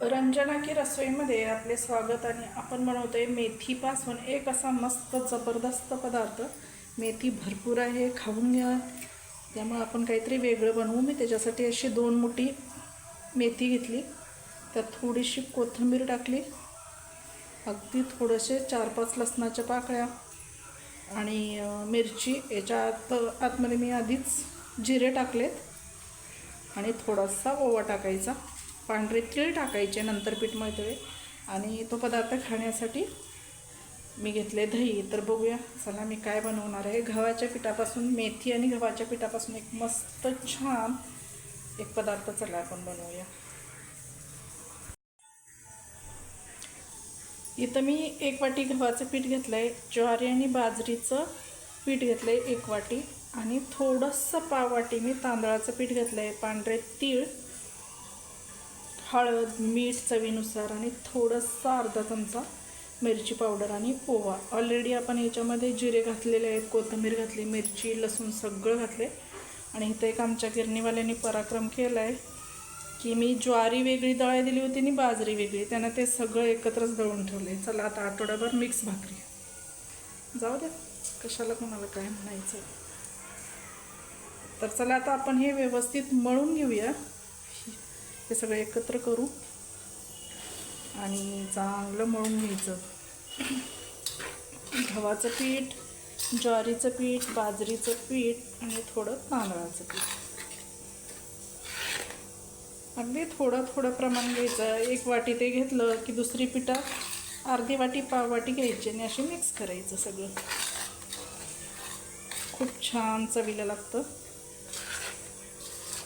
रंजना की रसोईमध्ये आपले स्वागत आणि आपण बनवतोय मेथीपासून एक असा मस्त जबरदस्त पदार्थ. मेथी भरपूर आहे खाऊन घ्या. त्यामुळे आपण काहीतरी वेगळं बनवू. मी त्याच्यासाठी अशी दोन मोठी मेथी घेतली. त्यात थोडीशी कोथिंबीर टाकली. अगदी थोडेसे चार पाच लसणाच्या पाकळ्या आणि मिरची. याच्या आत आतमध्ये मी आधीच जिरे टाकलेत. आणि थोडासा ओवा टाकायचा. पांढरे तीळ टाकायचे नंतर पीठ मळते आणि तो पदार्थ खाण्यासाठी मी घेतले दही. तर बघूया चला मी काय बनवणार आहे. गव्हाच्या पिठापासून मेथी आणि गव्हाच्या पिठापासून एक मस्त छान एक पदार्थ चला आपण बनवूया. इथं मी एक वाटी गव्हाचं पीठ घेतलं आहे ज्वारी आणि बाजरीचं पीठ घेतलं आहे एक वाटी. आणि थोडंसं पाव वाटी मी तांदळाचं पीठ घेतलं आहे पांढरे तीळ हळद मीठ चवीनुसार आणि थोडंसं अर्धा चमचा मिरची पावडर आणि ओवा. ऑलरेडी आपण याच्यामध्ये जिरे घातलेले आहेत कोथिंबीर घातली मिरची लसूण सगळं घातले. आणि इथं एक आमच्या गिरणीवाल्यांनी पराक्रम केला आहे की मी ज्वारी वेगळी दळाय दिली होती आणि बाजरी वेगळी. त्यानं ते सगळं एकत्रच दळून ठेवले चला आता आठवड्याभर मिक्स भाकरी. जाऊ द्या. कशाला कोणाला काय म्हणायचं? तर चला आता आपण हे व्यवस्थित मळून घेऊया. हे सगळं एकत्र करू आणि चांगलं मळून घ्यायचं. गव्हाचं पीठ ज्वारीचं पीठ बाजरीचं पीठ आणि थोडं तांदळाचं पीठ. अगदी थोडं थोडं प्रमाण घ्यायचं. एक वाटी ते घेतलं की दुसरी पिठात अर्धी वाटी पाव वाटी घ्यायची आणि अशी मिक्स करायचं सगळं. खूप छान चवीला लागतं.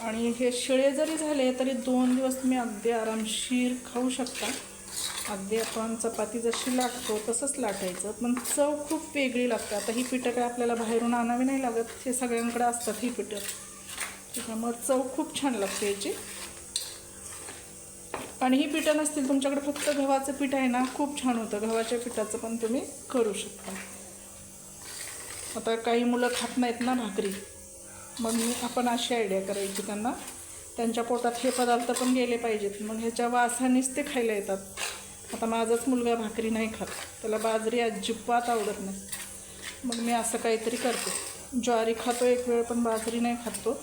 आणि हे शिळे जरी झाले तरी दोन दिवस तुम्ही अगदी आरामशीर खाऊ शकता. अगदी आपण चपाती जशी लाटतो तसंच लाटायचं पण चव खूप वेगळी लागते. आता ही पिठं काय आपल्याला बाहेरून आणावी नाही लागत हे सगळ्यांकडे असतात ही पिठं. त्याच्यामुळे चव खूप छान लागते याची. आणि ही पिठं नसतील तुमच्याकडे फक्त गव्हाचं पीठ आहे ना खूप छान होतं. गव्हाच्या पिठाचं पण तुम्ही करू शकता. आता काही मुलं खात नाहीत ना भाकरी. मग मी आपण अशी आयडिया करायची त्यांना. त्यांच्या पोटात हे पदार्थ पण गेले पाहिजेत. मग ह्याच्या वासानेच ते खायला येतात. आता माझाच मुलगा भाकरी नाही खात. त्याला बाजरी अजिबात आवडत नाही. मग मी असं काहीतरी करते. ज्वारी खातो एक वेळ पण बाजरी नाही खातो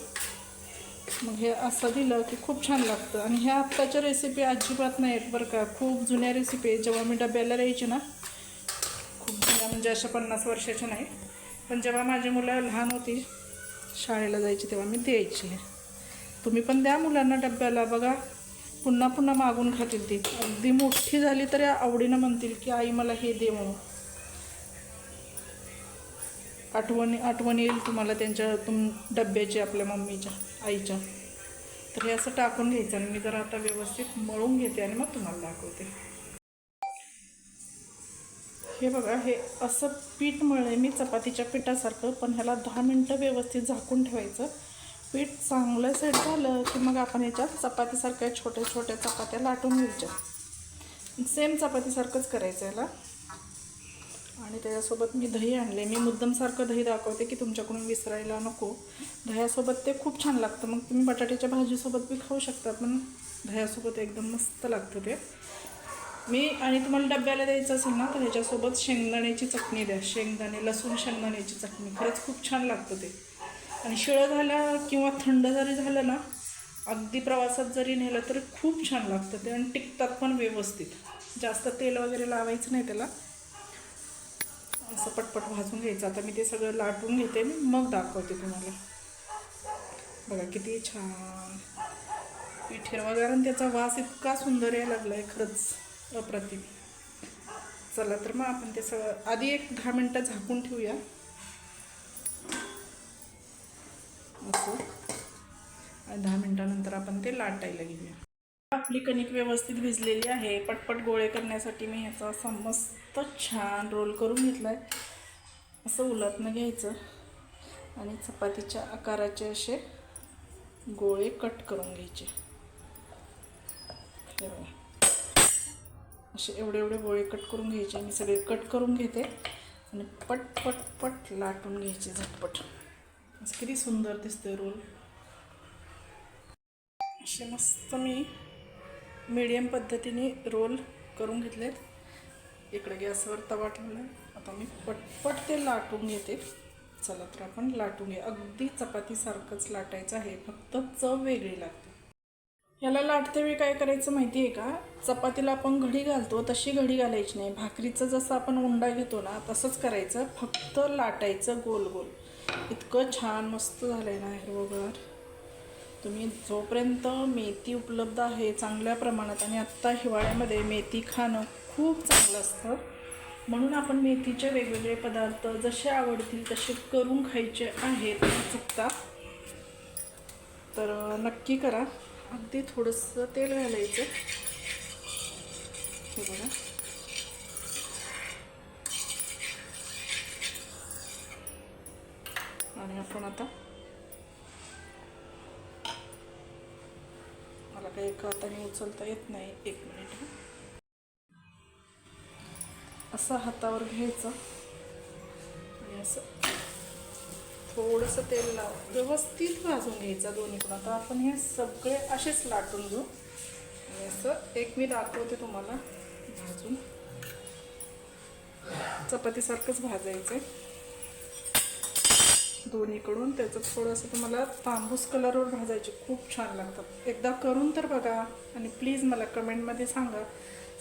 मग हे असं दिलं की खूप छान लागतं. आणि ह्या आत्ताच्या रेसिपी अजिबात नाही आहेत बरं का. खूप जुन्या रेसिपी आहेत. जेव्हा मी डब्याला राहायचे ना खूप जुन्या म्हणजे अशा पन्नास वर्षाच्या नाही. पण जेव्हा माझी मुलं लहान होती शाळेला जायची तेव्हा मी द्यायची. तुम्ही पण द्या मुलांना डब्याला. बघा पुन्हा पुन्हा मागून खातील ती. अगदी मोठी झाली तरी आवडीनं म्हणतील की आई मला हे दे म्हणून. आठवणी आठवण येईल तुम्हाला त्यांच्या तुम डब्याची आपल्या मम्मीच्या आईच्या. तर हे असं टाकून घ्यायचं आणि मी जरा आता व्यवस्थित मळून घेते आणि मग तुम्हाला दाखवते. हे बघा हे असं पीठ मळले मी चपातीच्या पिठासारखं पण ह्याला दहा मिनटं व्यवस्थित झाकून ठेवायचं. पीठ चांगलं सेट झालं की मग आपण ह्याच्यात चपातीसारख्या छोट्या छोट्या चपात्या लाटून घ्यायच्या. सेम चपातीसारखंच करायचं याला आणि त्याच्यासोबत मी दही आणले मी मुद्दमसारखं दही दाखवते की तुमच्याकडून विसरायला नको. दह्यासोबत ते खूप छान लागतं. मग तुम्ही बटाट्याच्या भाजीसोबत बी खाऊ शकता पण दह्यासोबत एकदम मस्त लागतं ते. मी आणि तुम्हाला डब्याला द्यायचं असेल ना तर ह्याच्यासोबत शेंगदाण्याची चटणी द्या. शेंगदाणे लसूण शेंगदाण्याची चटणी. खरंच खूप छान लागतं ते. आणि शिळं झालं किंवा थंड जरी झालं ना अगदी प्रवासात जरी नेलं तरी खूप छान लागतं ते आणि टिकतात पण व्यवस्थित. जास्त तेल वगैरे लावायचं नाही त्याला. असं पटपट भाजून घ्यायचं. आता मी ते सगळं लाटून घेते मी मग दाखवते तुम्हाला. बघा किती छान. पीठ हिरवागार आणि त्याचा वास इतका सुंदर यायला लागला आहे खरंच. अप्रतिम. चला तर मग आपण ते सगळं आधी एक दहा मिनटं झाकून ठेवूया. असं. दहा मिनटानंतर आपण ते लाटायला घेऊया. आपली कणिक व्यवस्थित भिजलेली आहे. पटपट गोळे करण्यासाठी मी ह्याचा असा मस्त छान रोल करून घेतला आहे असं उलटनं घ्यायचं. आणि चपातीच्या आकाराचे असे गोळे कट करून घ्यायचे. हे असे एवढे एवढे गोळे कट करून घ्यायचे. मी सगळे कट करून घेते आणि पट पट पट लाटून घ्यायचे झटपट. असं किती सुंदर दिसतोय रोल. असे मस्त मी मीडियम पद्धतीने रोल करून घेतलेत. इकडे गॅसवर तवा ठेवला आता मी पटपट ते लाटून घेते. चला तर आपण लाटून घे अगदी चपातीसारखंच लाटायचं आहे. फक्त चव वेगळी लागते. याला लाटते वेळी काय करायचं माहिती आहे का? चपातीला आपण घडी घालतो तशी घडी घालायची नाही. भाकरीचं जसं आपण उंडा घेतो ना तसंच करायचं. फक्त लाटायचं गोल गोल. इतकं छान मस्त झालं आहे ना हिरवगार. तुम्ही जोपर्यंत मेथी उपलब्ध आहे चांगल्या प्रमाणात आणि आत्ता हिवाळ्यामध्ये मेथी खाणं खूप चांगलं असतं म्हणून आपण मेथीचे वेगवेगळे पदार्थ जसे आवडतील तसे करून खायचे आहेत. चुकता. तर नक्की करा. अगदी थोडंसं तेल घालायचं. हे बघा. आणि आपण आता मला काही एका हाताने उचलता येत नाही. एक मिनिट. असा असं हातावर घ्यायचं. थोडंसं तेल लाव. व्यवस्थित भाजून घ्यायचं दोन्हीकडून आता आपण हे सगळे असेच लाटून घेऊ. आणि असं एक मी दाखवते तुम्हाला भाजून. चपातीसारखंच भाजायचं आहे दोन्हीकडून त्याचं थोडंसं तुम्हाला तांबूस कलरवर भाजायचे. खूप छान लागतात. एकदा करून तर बघा. आणि प्लीज मला कमेंटमध्ये सांगा.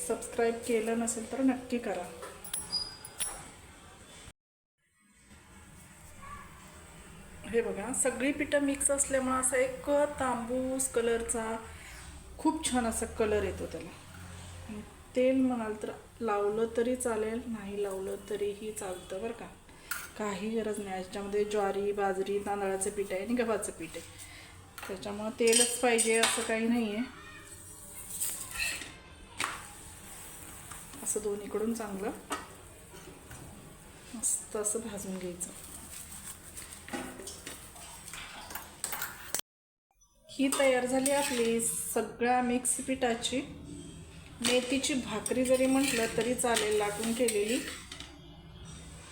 सबस्क्राईब केलं नसेल तर नक्की करा. हे बघा सगळी पिठं मिक्स असल्यामुळं असा एक तांबूस कलरचा खूप छान असा कलर येतो त्याला. आणि तेल म्हणाल तर लावलं तरी चालेल नाही लावलं तरीही चालतं बरं का. काही गरज नाही याच्यामध्ये ज्वारी बाजरी तांदळाचं पीठ आहे आणि गव्हाचं पीठ आहे. त्याच्यामुळं तेलच पाहिजे असं काही नाही आहे असं दोन्हीकडून चांगलं मस्त असं भाजून घ्यायचं. ही तयार झाली आपली सगळ्या मिक्स पिठाची. मेथीची भाकरी जरी म्हटलं तरी चालेल लाटून केलेली.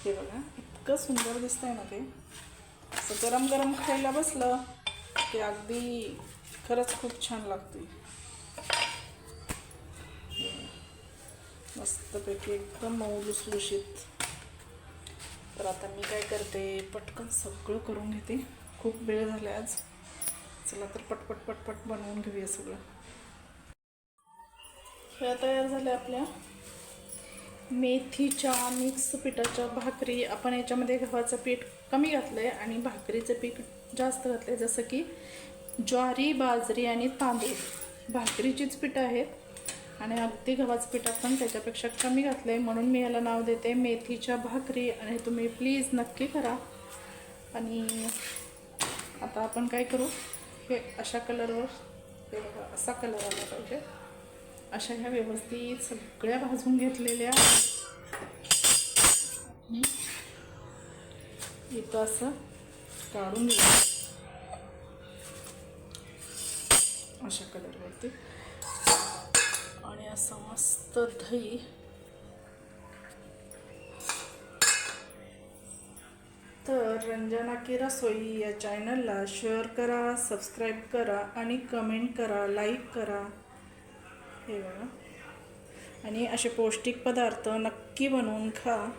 हे बघा इतकं सुंदर दिसतंय ना ते. असं गरम गरम खायला बसलं की अगदी खरंच खूप छान लागते मस्तपैकी एकदम मऊ लुसलुशीत तर आता मी काय करते पटकन सगळं करून घेते. खूप वेळ झाला आज. चला तर पटपट पटपट बनवून घेऊया सगळं. ह्या तयार झाल्या आपल्या. मेथीच्या मिक्स पिठाच्या भाकरी आपण याच्यामध्ये गव्हाचं पीठ कमी घातलं आहे आणि भाकरीचं पीठ जास्त घातलं आहे जसं की ज्वारी बाजरी आणि तांदूळ. भाकरीचीच पिठं आहेत आणि अगदी गव्हाचं पीठ आपण त्याच्यापेक्षा कमी घातलं आहे म्हणून मी याला नाव देते मेथीच्या भाकरी आणि तुम्ही प्लीज नक्की करा. आणि आता आपण काय करू? हे अशा कलरवर हे बघा असा कलर आला पाहिजे. अशा ह्या व्यवस्थित सगळ्या भाजून घेतलेल्या. इथं असं काढून घ्या अशा कलरवरती. आणि असं मस्त दही तर रंजना की रसोई या चॅनलला शेअर करा सबस्क्राईब करा आणि कमेंट करा लाईक करा. हे बघा. आणि असे पौष्टिक पदार्थ नक्की बनवून खा.